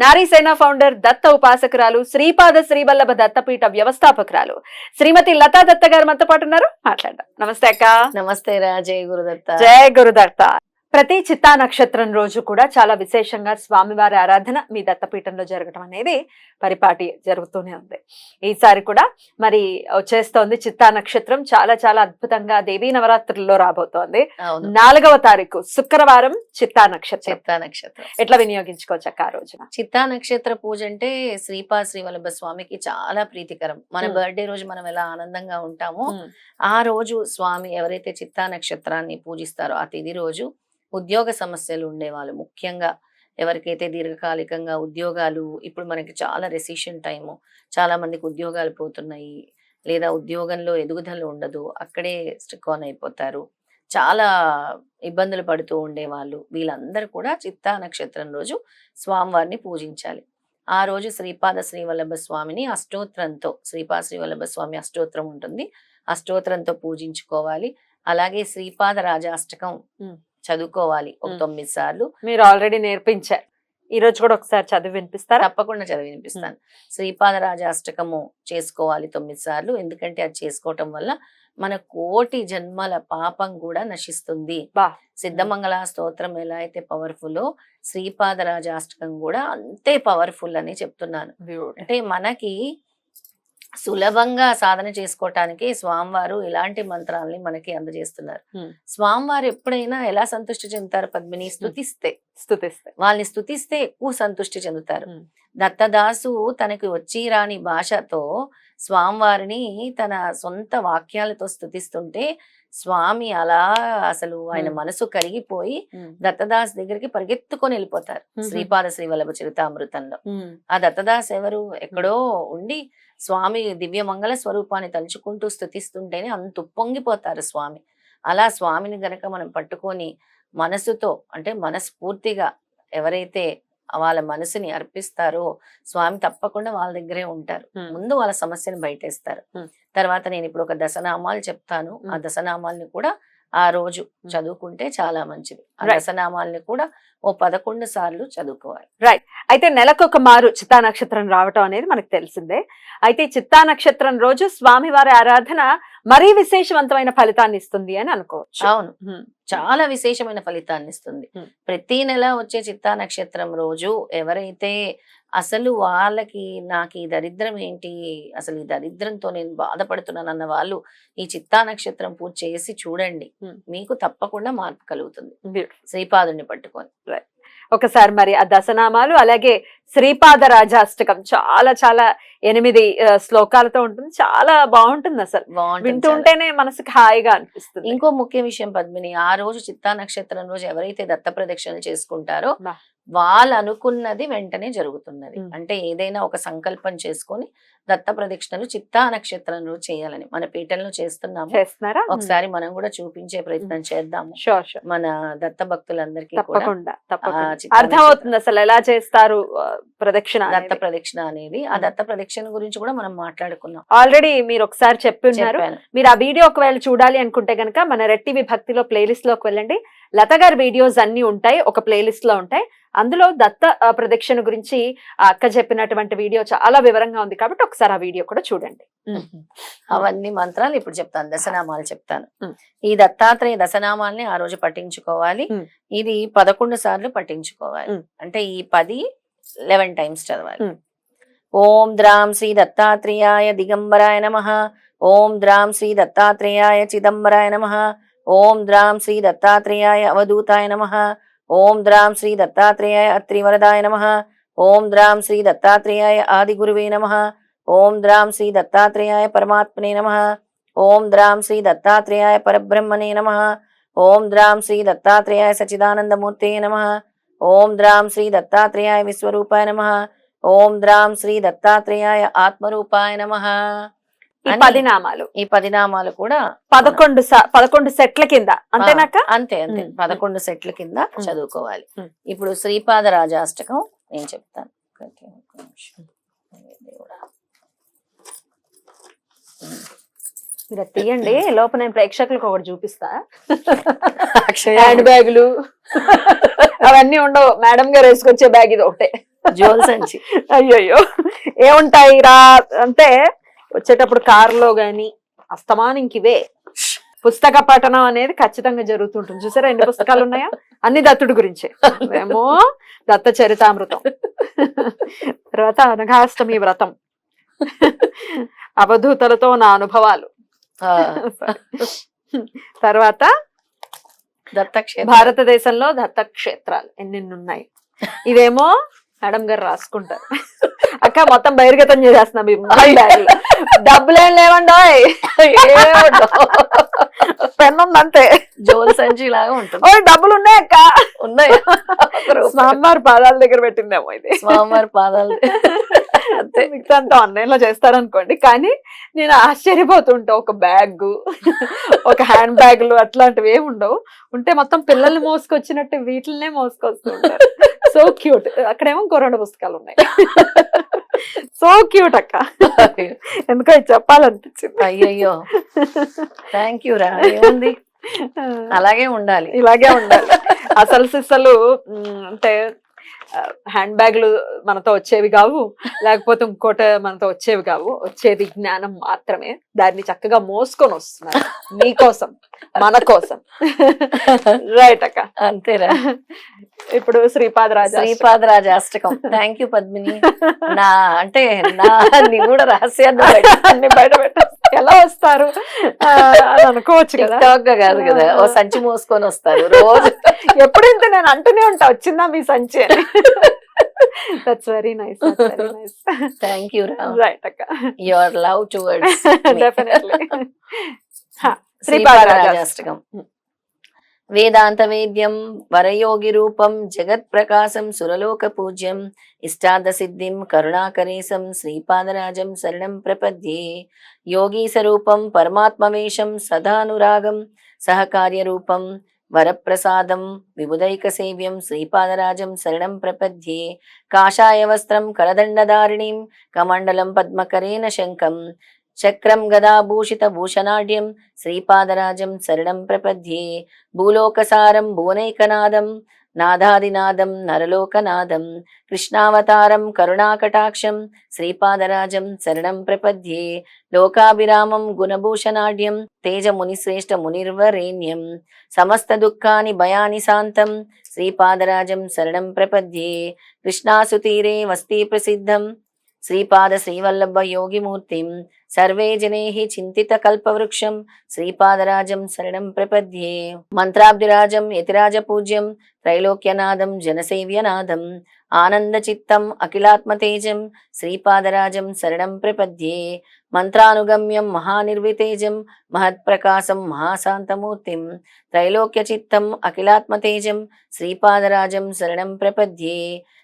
Narisena founder Datta ఉపాసకురాలు శ్రీపాద శ్రీవల్లభ దత్తపీఠ వ్యవస్థాపకురాలు. శ్రీమతి లతా దత్త గారు మనతో పాటు ఉన్నారు. మాట్లాడదాం. నమస్తే అక్క. నమస్తే రా జయ గురుదత్త. జయ గురుదత్త. ప్రతి చిత్తా నక్షత్రం రోజు కూడా చాలా విశేషంగా స్వామివారి ఆరాధన మీ దత్తపీఠంలో జరగడం అనేది పరిపాటి జరుగుతూనే ఉంది. ఈసారి కూడా మరి వచ్చేస్తోంది చిత్తా నక్షత్రం. చాలా చాలా అద్భుతంగా దేవీ నవరాత్రుల్లో రాబోతోంది. నాలుగవ తారీఖు శుక్రవారం చిత్తా నక్షత్రం. చిత్తా నక్షత్రం. ఎట్లా వినియోగించుకోవచ్చు అక్క ఆ రోజున? చిత్తా నక్షత్ర పూజ అంటే శ్రీపా శ్రీవల్లభ స్వామికి చాలా ప్రీతికరం. మన. బర్త్డే రోజు మనం ఎలా ఆనందంగా ఉంటామో ఆ రోజు స్వామి ఎవరైతే చిత్తా నక్షత్రాన్ని పూజిస్తారో ఆ తిది రోజు ఉద్యోగ సమస్యలు ఉండేవాళ్ళు. ముఖ్యంగా ఎవరికైతే దీర్ఘకాలికంగా ఉద్యోగాలు ఇప్పుడు మనకి చాలా రెసిషన్ టైము చాలా మందికి ఉద్యోగాలు పోతున్నాయి. లేదా ఉద్యోగంలో ఎదుగుదల ఉండదు. అక్కడే స్టిక్ ఆన్ అయిపోతారు. చాలా ఇబ్బందులు పడుతూ ఉండేవాళ్ళు. వీళ్ళందరూ కూడా చిత్తా నక్షత్రం రోజు స్వామివారిని పూజించాలి. ఆ రోజు శ్రీపాద శ్రీవల్లభ స్వామిని అష్టోత్రంతో శ్రీపాద శ్రీవల్లభ స్వామి అష్టోత్రం ఉంటుంది. అష్టోత్రంతో పూజించుకోవాలి. అలాగే శ్రీపాద రాజాష్టకం చదువుకోవాలి ఒక. తొమ్మిది సార్లు. మీరు ఆల్రెడీ నేర్పించారు ఈ రోజు కూడా ఒకసారి చదివి వినిపిస్తారా? తప్పకుండా చదివి వినిపిస్తాను. శ్రీపాద రాజాష్టకము చేసుకోవాలి తొమ్మిది సార్లు. ఎందుకంటే అది చేసుకోవటం వల్ల మన కోటి జన్మల పాపం కూడా నశిస్తుంది. సిద్ధమంగళ స్తోత్రం ఎలా అయితే పవర్ఫుల్ శ్రీపాద రాజాష్టకం కూడా అంతే పవర్ఫుల్ అని చెప్తున్నాను. అంటే మనకి సులభంగా సాధన చేసుకోవటానికి స్వామివారు ఇలాంటి మంత్రాలని మనకి అందజేస్తున్నారు. స్వామివారు ఎప్పుడైనా ఎలా సంతృష్టి చెందుతారు పద్మిని? స్తుతిస్తే. స్థుతిస్తే వాళ్ళని స్తుతిస్తే ఎక్కువ సంతృష్టి చెందుతారు. దత్తదాసు తనకి వచ్చి రాని భాషతో స్వామివారిని తన సొంత వాక్యాలతో స్తుతిస్తుంటే స్వామి అలా అసలు ఆయన. మనసు కరిగిపోయి దత్తదాస్ దగ్గరికి పరిగెత్తుకొని వెళ్ళిపోతారు. శ్రీపాద శ్రీవల్లభ చరితామృతంలో. ఆ దత్తదాస్ ఎవరు? ఎక్కడో ఉండి స్వామి దివ్య మంగళ స్వరూపాన్ని తలుచుకుంటూ స్థుతిస్తుంటేనే అంత ఉప్పొంగిపోతారు స్వామి అలా స్వామిని గనక మనం పట్టుకొని మనసుతో అంటే మనస్ఫూర్తిగా ఎవరైతే వాళ్ళ మనసుని అర్పిస్తారో స్వామి తప్పకుండా వాళ్ళ దగ్గరే ఉంటారు. ముందు వాళ్ళ సమస్యను బయటేస్తారు. తర్వాత నేను ఇప్పుడు ఒక దశనామాలు చెప్తాను ఆ. దశనామాల్ని కూడా ఆ రోజు చదువుకుంటే చాలా మంచిది. దశనామాల్ని కూడా ఓ పదకొండు సార్లు చదువుకోవాలి. అయితే నెలకొక మారు చిత్తా నక్షత్రం రావటం అనేది మనకు తెలిసిందే. అయితే చిత్తా నక్షత్రం రోజు స్వామివారి ఆరాధన మరీ విశేషవంతమైన ఫలితాన్ని ఇస్తుంది అని అనుకోవచ్చు. అవును. చాలా విశేషమైన ఫలితాన్ని ఇస్తుంది. ప్రతి నెల వచ్చే చిత్తా నక్షత్రం రోజు ఎవరైతే అసలు వాళ్ళకి నాకు ఈ దరిద్రం ఏంటి? అసలు ఈ దరిద్రంతో నేను బాధపడుతున్నాను అన్న వాళ్ళు ఈ చిత్తా నక్షత్రం పూజ చేసి చూడండి. మీకు తప్పకుండా మార్పు కలుగుతుంది. శ్రీపాదుని పట్టుకొని. ఒకసారి మరి ఆ దశనామాలు అలాగే శ్రీపాద రాజాష్టకం చాలా చాలా ఎనిమిది శ్లోకాలతో ఉంటుంది. చాలా బాగుంటుంది అసలు. వింటుంటేనే మనసుకి హాయిగా అనిపిస్తుంది. ఇంకో ముఖ్య విషయం పద్మిని ఆ రోజు చిత్తా నక్షత్రం రోజు ఎవరైతే దత్త ప్రదక్షిణలు చేసుకుంటారో. వాళ్ళు అనుకున్నది వెంటనే జరుగుతున్నది. అంటే ఏదైనా ఒక సంకల్పం చేసుకొని దత్త ప్రదక్షిణలు చిత్తా నక్షత్రం రోజు చేయాలని మన పీఠంలో చేస్తున్నాము. చేస్తున్నారా? ఒకసారి మనం కూడా చూపించే ప్రయత్నం చేద్దాము. మన దత్త భక్తులందరికీ కూడా అర్థమవుతుంది అసలు ఎలా చేస్తారు ప్రదక్షిణ దత్త ప్రదక్షిణ అనేది ఆ. దత్త ప్రదక్షిణ గురించి కూడా మనం మాట్లాడుకున్నాం. ఆల్రెడీ మీరు ఒకసారి చెప్పి ఉన్నారు. మీరు ఆ వీడియో ఒకవేళ చూడాలి అనుకుంటే గనక మన రెట్టివి భక్తిలో ప్లేలిస్ట్లోకి వెళ్ళండి. లత గారి వీడియోస్ అన్ని ఉంటాయి. ఒక ప్లేలిస్ట్లో ఉంటాయి. అందులో దత్త ప్రదక్షిణ గురించి ఆ అక్క చెప్పినటువంటి వీడియో చాలా వివరంగా ఉంది కాబట్టి ఒకసారి ఆ వీడియో కూడా చూడండి. అవన్నీ మంత్రాలు ఇప్పుడు చెప్తాను. దశనామాలు చెప్తాను. ఈ దత్తాత్రేయ దశనామాల్ని ఆ రోజు పఠించుకోవాలి. ఉమ్. ఇది పదకొండు సార్లు పఠించుకోవాలి. ఉమ్. అంటే ఈ పది లెవెన్ టైమ్స్ చదవాలి. ఉమ్. ఓం ద్రాం శ్రీ దత్తాత్రేయాయ దిగంబరాయ నమ. ఓం ద్రాం శ్రీ దత్తాత్రేయాయ చిదంబరాయ నమ. ఓం ద్రాం శ్రీ దత్తాత్రేయాయ అవధూతాయ నమ. ఓం ద్రాం శ్రీ దత్తాత్రేయాయ అత్రివరదాయ నమ. ఓం ద్రాం శ్రీ దత్తాత్రేయాయ ఆదిగురువే నమ. ఓం ద్రాం శ్రీ దత్తాత్రేయాయ పరమాత్మనే నమ. ఓం ద్రాం శ్రీ దత్తాత్రేయాయ పరబ్రహ్మణే నమ. ఓం ద్రాం శ్రీ దత్తాత్రేయాయ సచిదానందమూర్తే నమ. ఓం ద్రాం శ్రీ దత్తాత్రేయాయ విశ్వరూపాయ నమ. ఓం ద్రాం శ్రీ దత్తాత్రేయాయ ఆత్మరూపాయ నమ. ఈ పది నామాలు ఈ పది నామాలు కూడా పదకొండు పదకొండు సెట్ల కింద. అంతేనాక అంతే అంతే. పదకొండు సెట్ల కింద. చదువుకోవాలి. ఇప్పుడు శ్రీపాద రాజాష్టకం నేను చెప్తాను. మీరు తీయండి. లోపల నేను ప్రేక్షకులకు ఒకటి చూపిస్తా. హ్యాండ్ బ్యాగులు. అవన్నీ ఉండవు. మేడం గారు వేసుకొచ్చే బ్యాగ్ ఇది ఒకటే. సంచి అయ్యయ్యో. ఏముంటాయి రా అంటే వచ్చేటప్పుడు కారులో గాని అస్తమానికి ఇవే పుస్తక పఠనం అనేది ఖచ్చితంగా జరుగుతుంటుంది. చూసారా ఎన్ని పుస్తకాలు ఉన్నాయా? అన్ని దత్తుడి గురించే. ఏమో దత్త చరితామృతం. తర్వాత అనఘాష్టమి వ్రతం. అవధూతలతో నా అనుభవాలు. తర్వాత దత్తక్షేత్రం భారతదేశంలో దత్తక్షేత్రాలు ఎన్నెన్ని ఉన్నాయి ఇదేమో మేడం గారు రాసుకుంటారు. అక్క మొత్తం బహిర్గతం చేసేస్తున్నాం లో. డబ్బులేం లేవండో? పెన్ ఉంది అంతే జ్యువెల్ సంచి లాగా ఉంటుంది. ఓ డబ్బులు ఉన్నాయి అక్క. ఉన్నాయి. స్వామివారి పాదాల దగ్గర పెట్టిందేమో ఇది. స్వామివారి పాదాలు మిగతా అంతా ఆన్లైన్లో చేస్తారనుకోండి. కానీ నేను ఆశ్చర్యపోతుంటా. ఒక బ్యాగ్ ఒక హ్యాండ్ బ్యాగులు అట్లాంటివి ఏమి ఉండవు. ఉంటే మొత్తం పిల్లల్ని మోసుకొచ్చినట్టు వీటిల్నే మోసుకొస్తుంటారు. సో క్యూట్ అక్కడేమో ఇంకో రెండు పుస్తకాలు ఉన్నాయి. సో క్యూట్ అక్క. ఎందుకో ఇది చెప్పాలనిపించింది. అయ్యయ్యో. థ్యాంక్ యూ రా. ఏముంది? అలాగే ఉండాలి. ఇలాగే ఉండాలి. అసలు సిసలు మ్, అంటే హ్యాండ్ బ్యాగులు మనతో వచ్చేవి కావు. లేకపోతే ఇంకోటి మనతో వచ్చేవి కావు. వచ్చేది జ్ఞానం మాత్రమే. దాన్ని చక్కగా మోసుకొని వస్తున్నారు. మీకోసం మన కోసం. రైట్ అక్క. అంతేరా. ఇప్పుడు Sripada Raja Sripada రాజాష్టకం. Thank you Padmini. నా అంటే నా నిగూఢ రహస్యాన్ని బయట పెట్టేస్తారు. ఎలా వస్తారు? అని అనుకోవచ్చు కదా. కాదు కదా. ఓ సంచి మోసుకొని వస్తారు రోజు. ఎప్పుడైతే నేను అంటూనే ఉంటా వచ్చిందా మీ సంచి అని. That's very nice thank you right అక్క. Your love towards definitely Sripada Sripada Rajashtakam వేదాంత వేద్యం వరయోగి రూపం జగత్ ప్రకాశం సురలోక పూజ్యం ఇష్టార్థ సిద్ధిం కరుణాకరేశం శ్రీపాదరాజం శరణం ప్రపద్యే. యోగీ స్వరూపం పరమాత్మవేషం సదానురాగం సహకార్య రూపం వరప్రసాదం విబుదైక సేవ్యం శ్రీపాదరాజం శరణం ప్రపద్యే. కాషాయ వస్త్రం కరదండదారిణీం కమండలం పద్మకరేణ శంఖం చక్రం గదాభూషిత భూషణాఢ్యం శ్రీపాదరాజం శరణం ప్రపద్యే భూలోకసారం భువనైకనాదం నాదాదినాదం నరలోకనాదం కృష్ణావతారం కరుణాకటాక్షం శ్రీపాదరాజం శరణం ప్రపద్యే లోకాభిరామం గుణభూషణాఢ్యం తేజమునిశ్రేష్ఠ మునిర్వరేణ్యం సమస్త దుఃఖాని భయాని శాంతం శ్రీపాదరాజం శరణం ప్రపద్యే కృష్ణాసుతీరే వస్తీ ప్రసిద్ధం శ్రీపాద శ్రీవల్లభ యోగిమూర్తిం. సర్వే జనైః చింతిత కల్పవృక్షం. శ్రీపాదరాజం శరణం ప్రపద్యే. మంత్రాబ్దిరాజం యతిరాజ పూజ్యం త్రైలోక్యనాదం జనసేవ్యనాదం ఆనందచిత్తం అఖిలాత్మతేజం. శ్రీపాదరాజం శరణం ప్రపద్యే. మంత్రానుగమ్యం మహానిర్వితేజం. మహత్ప్రకాశం మహాశాంతమూర్తిం. త్రైలోక్యచిత్తం అఖిలాత్మతేజం. శ్రీపాదరాజం శరణం ప్రపద్యే.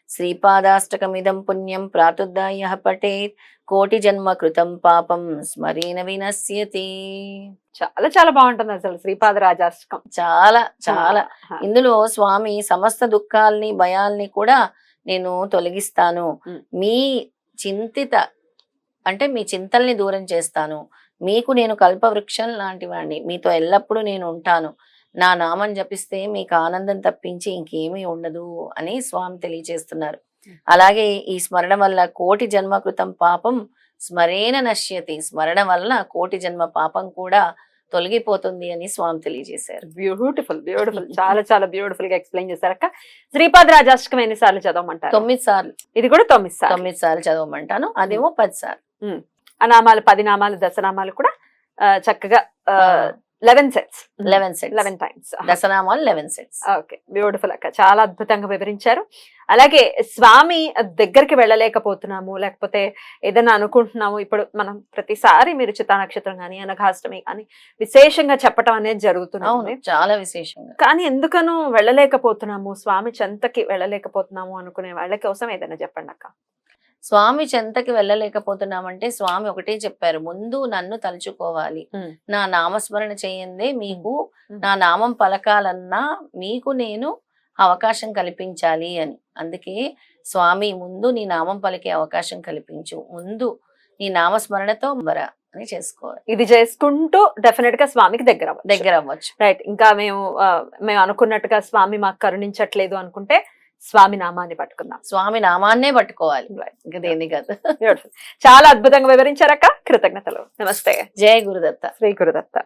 శ్రీపాదాష్టకమిదం పుణ్యం ప్రాతుర్దాయ పఠేత్. కోటి జన్మ కృతం పాపం స్మరేణ వినశ్యతి. చాలా చాలా బాగుంటుంది అసలు శ్రీపాద రాజాష్టకం చాలా. చాలా ఇందులో స్వామి సమస్త దుఃఖాల్ని భయాల్ని కూడా నేను తొలగిస్తాను. మీ చింతిత అంటే మీ చింతల్ని దూరం చేస్తాను. మీకు నేను కల్పవృక్షం లాంటి వాడిని మీతో ఎల్లప్పుడూ నేను ఉంటాను. నా నామం జపిస్తే మీకు ఆనందం తప్పించి ఇంకేమీ ఉండదు అని స్వామి తెలియచేస్తున్నారు. అలాగే ఈ స్మరణ వల్ల కోటి జన్మ కృతం పాపం స్మరేణ నశ్యతి. స్మరణ వలన కోటి జన్మ పాపం కూడా తొలగిపోతుంది అని స్వామి తెలియజేశారు. బ్యూటిఫుల్ బ్యూటిఫుల్ చాలా చాలా బ్యూటిఫుల్గా ఎక్స్ప్లెయిన్ చేశారు అక్క శ్రీపాద రాజాష్టకం ఎన్నిసార్లు చదవమంటారు? తొమ్మిది సార్లు. ఇది కూడా తొమ్మిది సార్లు. తొమ్మిది సార్లు చదవమంటాను. అదేమో పది సార్లు. ఆ నామాలు పది నామాలు దశనామాలు కూడా చక్కగా eleven sets eleven sets eleven times దశనామాలు eleven sets okay beautiful అక్క. చాలా అద్భుతంగా వివరించారు. అలాగే స్వామి దగ్గరికి వెళ్ళలేకపోతున్నాము లేకపోతే ఏదైనా అనుకుంటున్నాము. ఇప్పుడు మనం ప్రతిసారి మీరు చిత్తా నక్షత్రం కానీ అనఘాష్టమి కానీ విశేషంగా చెప్పటం అనేది జరుగుతుంది చాలా విశేషంగా. కానీ ఎందుకనో వెళ్ళలేకపోతున్నాము స్వామి చెంతకి వెళ్ళలేకపోతున్నాము అనుకునే వాళ్ళ కోసం ఏదైనా చెప్పండి అక్క. స్వామి చెంతకి వెళ్ళలేకపోతున్నామంటే స్వామి ఒకటే చెప్పారు ముందు నన్ను తలుచుకోవాలి. నా నామస్మరణ చేయందే మీకు. నా నామం పలకాలన్నా మీకు నేను అవకాశం కల్పించాలి అని. అందుకే స్వామి ముందు నీ నామం పలికే అవకాశం కల్పించు. ముందు నీ నామస్మరణతో మర అని చేసుకోవాలి. ఇది చేసుకుంటూ డెఫినెట్గా స్వామికి దగ్గర. దగ్గర అవ్వచ్చు రైట్ ఇంకా మేము మేము అనుకున్నట్టుగా స్వామి మాకు కరుణించట్లేదు అనుకుంటే స్వామి నామాన్ని పట్టుకుందాం. స్వామి నామాన్నే పట్టుకోవాలి. ఇంకా దేన్ని కాదు. చాలా అద్భుతంగా వివరించారక్క. కృతజ్ఞతలు. నమస్తే జయ గురుదత్త. శ్రీ గురుదత్త.